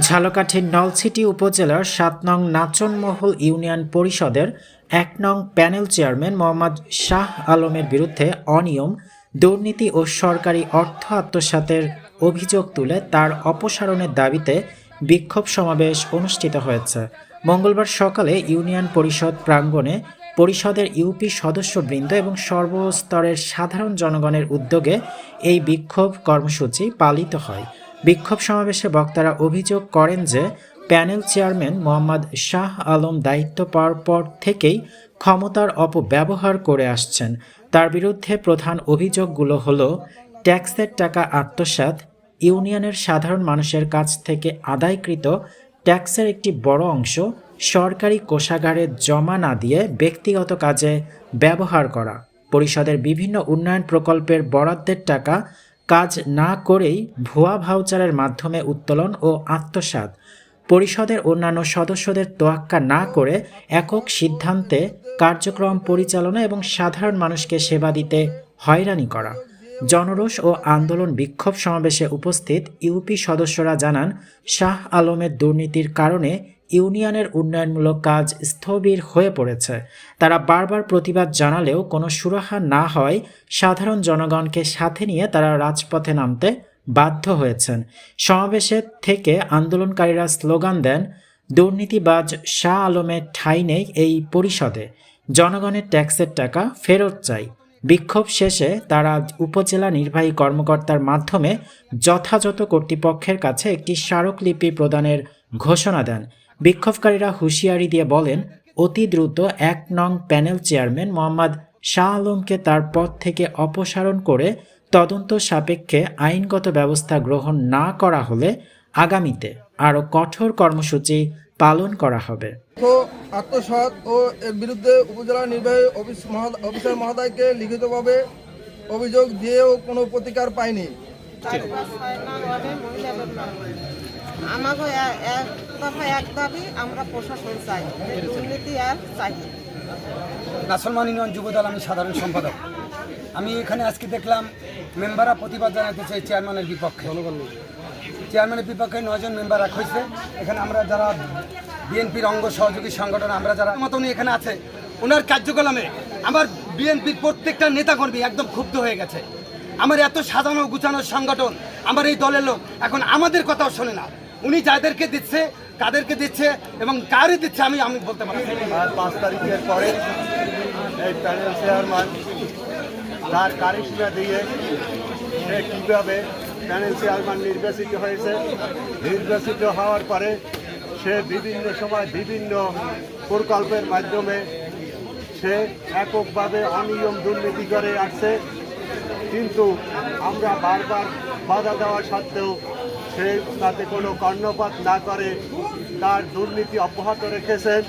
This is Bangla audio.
ঝালকাঠির নলছিটি উপজেলার সাত নং নাচনমহল ইউনিয়ন পরিষদের এক নং প্যানেল চেয়ারম্যান মোহাম্মদ শাহ আলমের বিরুদ্ধে অনিয়ম, দুর্নীতি ও সরকারি অর্থ আত্মসাতের অভিযোগ তুলে তার অপসারণের দাবিতে বিক্ষোভ সমাবেশ অনুষ্ঠিত হয়েছে। মঙ্গলবার সকালে ইউনিয়ন পরিষদ প্রাঙ্গণে পরিষদের ইউপি সদস্যবৃন্দ এবং সর্বস্তরের সাধারণ জনগণের উদ্যোগে এই বিক্ষোভ কর্মসূচি পালিত হয়। বিক্ষোভ সমাবেশে বক্তারা অভিযোগ করেন যে, প্যানেল চেয়ারম্যান মোহাম্মদ শাহ আলম দায়িত্ব পাওয়ার পর থেকেই ক্ষমতার অপব্যবহার করে আসছেন। তার বিরুদ্ধে প্রধান অভিযোগগুলো হলো, ট্যাক্সের টাকা আত্মসাৎ, ইউনিয়নের সাধারণ মানুষের কাছ থেকে আদায়কৃত ট্যাক্সের একটি বড় অংশ, সরকারি কোষাগারে জমা না দিয়ে ব্যক্তিগত কাজে ব্যবহার করা, পরিষদের বিভিন্ন উন্নয়ন প্রকল্পের বরাদ্দের টাকা কাজ না করেই ভুয়া ভাউচারের মাধ্যমে উত্তোলন ও আত্মসাৎ। পরিষদের অন্যান্য সদস্যদের তোয়াক্কা না করে একক সিদ্ধান্তে কার্যক্রম পরিচালনা এবং সাধারণ মানুষকে সেবা দিতে হয়রানি করা। জনরোষ ও আন্দোলন বিক্ষোভ সমাবেশে উপস্থিত ইউপি সদস্যরা জানান, শাহ আলমের দুর্নীতির কারণে ইউনিয়নের উন্নয়নমূলক কাজ স্থবির হয়ে পড়েছে। তারা বারবার প্রতিবাদ জানালেও কোনো সুরাহা না হয় সাধারণ জনগণকে সাথে নিয়ে তারা রাজপথে নামতে বাধ্য হয়েছেন। সমাবেশে থেকে আন্দোলনকারীরা স্লোগান দেন, দুর্নীতিবাজ শাহ আলমের ঠাঁই নেই এই পরিষদে। জনগণের ট্যাক্সের টাকা ফেরত চাই। বিক্ষোভ শেষে তারা উপজেলা নির্বাহী কর্মকর্তার মাধ্যমে যথাযথ কর্তৃপক্ষের কাছে একটি স্মারকলিপি প্রদানের ঘোষণা দেন। বিক্ষোভকারীরা হুঁশিয়ারি দিয়ে বলেন অতি দ্রুত এক নং প্যানেল চেয়ারম্যান মোহাম্মদ শাহ আলমকে তার পদ থেকে অপসারণ করে তদন্ত সাপেক্ষে আইনগত ব্যবস্থা গ্রহণ না করা হলে আগামীতে আরও কঠোর কর্মসূচি পালন করা হবে। অর্থ আত্মসাৎ ও এর বিরুদ্ধে উপজেলা নির্বাহী অফিস অফিসার মহোদয়কে লিখিতভাবে অভিযোগ দিয়েও কোনো প্রতিকার পায়নি। আমাকে এ- এক দাবি আমরা প্রশাসন চাই দুর্নীতি আর চাই। নাসলমান ইউনিয়ন যুবদল আমি সাধারণ সম্পাদক। আমি এখানে আজকে দেখলাম মেম্বাররা প্রতিবাদ জানাতে চাই চেয়ারম্যানের বিপক্ষে। চেয়ারম্যানের বিপক্ষে নয়জন মেম্বার রাখা হয়েছে। এখানে আমরা যারা বিএনপির অঙ্গ সহযোগী সংগঠন, আমরা যারা মতনই এখানে আছে, ওনার কার্যক্রমে আমার বিএনপির প্রত্যেকটা নেতাকর্মী একদম ক্ষুব্ধ হয়ে গেছে। আমার এত সাজানো গুছানো সংগঠন, আমার এই দলের লোক এখন আমাদের কথাও শোনে না। উনি যাদেরকে দিচ্ছে কাদেরকে দিচ্ছে এবং কারে দিচ্ছে আমি আমি বলতে পারি আর পাঁচ তারিখের পরে এই প্যানেল চেয়ারম্যান তার কারিশমা দিয়ে সে কীভাবে প্যানেল চেয়ারম্যান নির্বাচিত হয়েছে, নির্বাচিত হওয়ার পরে সে বিভিন্ন সময় বিভিন্ন প্রকল্পের মাধ্যমে সে এককভাবে অনিয়ম দুর্নীতি করে আসছে। কিন্তু আমরা বারবার বাধা দেওয়া সত্ত্বেও সে তাতে কোনো কর্ণপাত না করে তার দুর্নীতি অব্যাহত রেখেছেন।